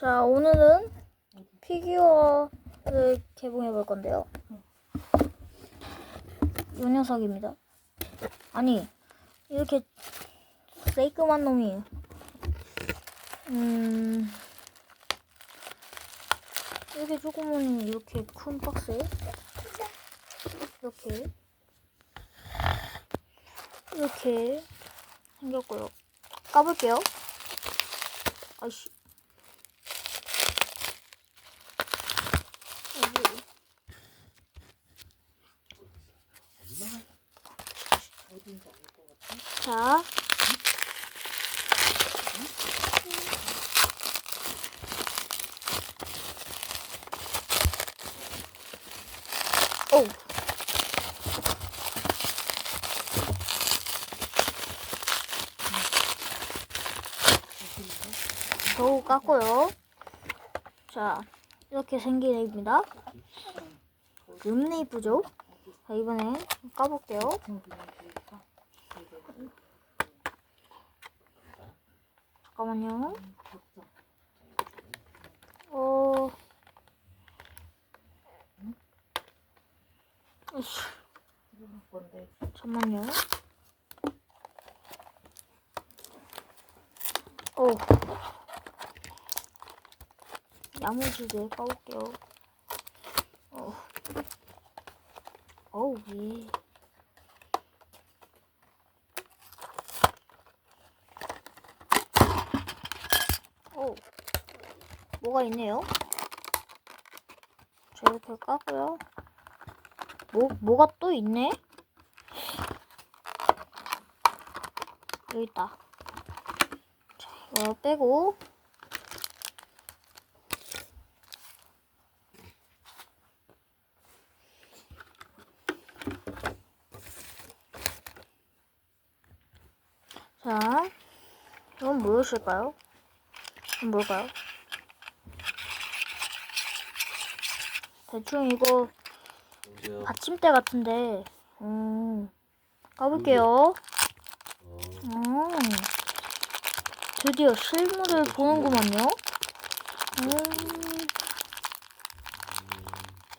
자, 오늘은 피규어를 개봉해 볼 건데요. 이 녀석입니다. 아니, 이렇게 세이크만 놈이, 음, 이렇게 조그만 이렇게 큰 박스에 이렇게 이렇게 생겼고요. 까볼게요. 아이씨. 여기. 자. 오. 겨우 깎고요. 자, 이렇게 생긴 애입니다. 이쁘죠? 자, 이번에 까볼게요. 잠깐만요. 어. 으쌰. 잠만요. 오. 야무지게 까볼게요. 어. 어우, 예. 오. 뭐가 있네요. 자, 이렇게 까고요. 뭐, 뭐가 또 있네? 여기 있다. 자, 이거 빼고. 자, 이건 무엇일까요? 뭘까요? 대충 이거 여보세요. 받침대 같은데, 음, 까볼게요. 어, 음, 드디어 실물을 보는구만요. 음,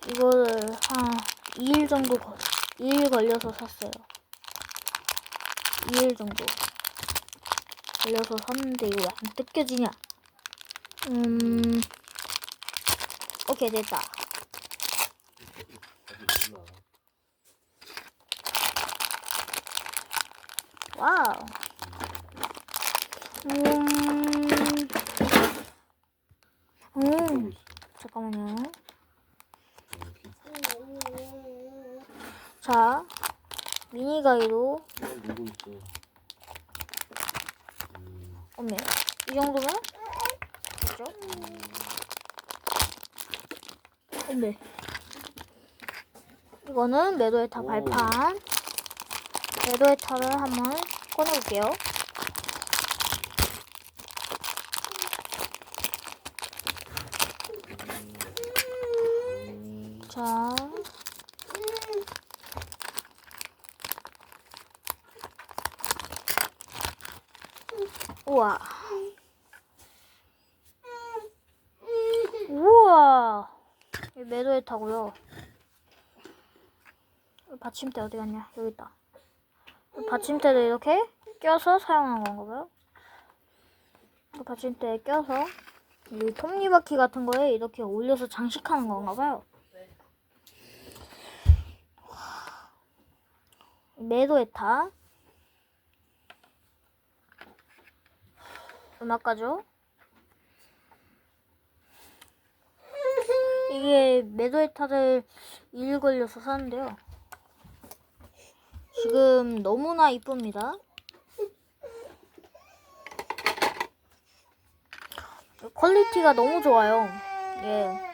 이거를 한 2일 정도, 걸- 2일 걸려서 샀어요. 2일 정도. 걸려서 샀는데 이거 왜 안 뜯겨지냐? 음, 오케이, 됐다. 와우. 음, 음. 잠깐만요. 자, 미니 어, 있어? 음, 어메 이 정도면 됐죠? 어메 이거는 매도에타 오. 발판 매도에타를 한번 꺼내볼게요. 음, 자. 우와. 이 매도에 타고요. 이 받침대 어디 갔냐? 여기 있다. 이 받침대를 이렇게 껴서 사용하는 건가 봐요. 이 받침대에 껴서 이 톱니바퀴 같은 거에 이렇게 올려서 장식하는 건가 봐요. 매도에타 음악가죠 이게 매도에타를 일 걸려서 샀는데요. 지금 너무나 이쁩니다. 퀄리티가 너무 좋아요. 예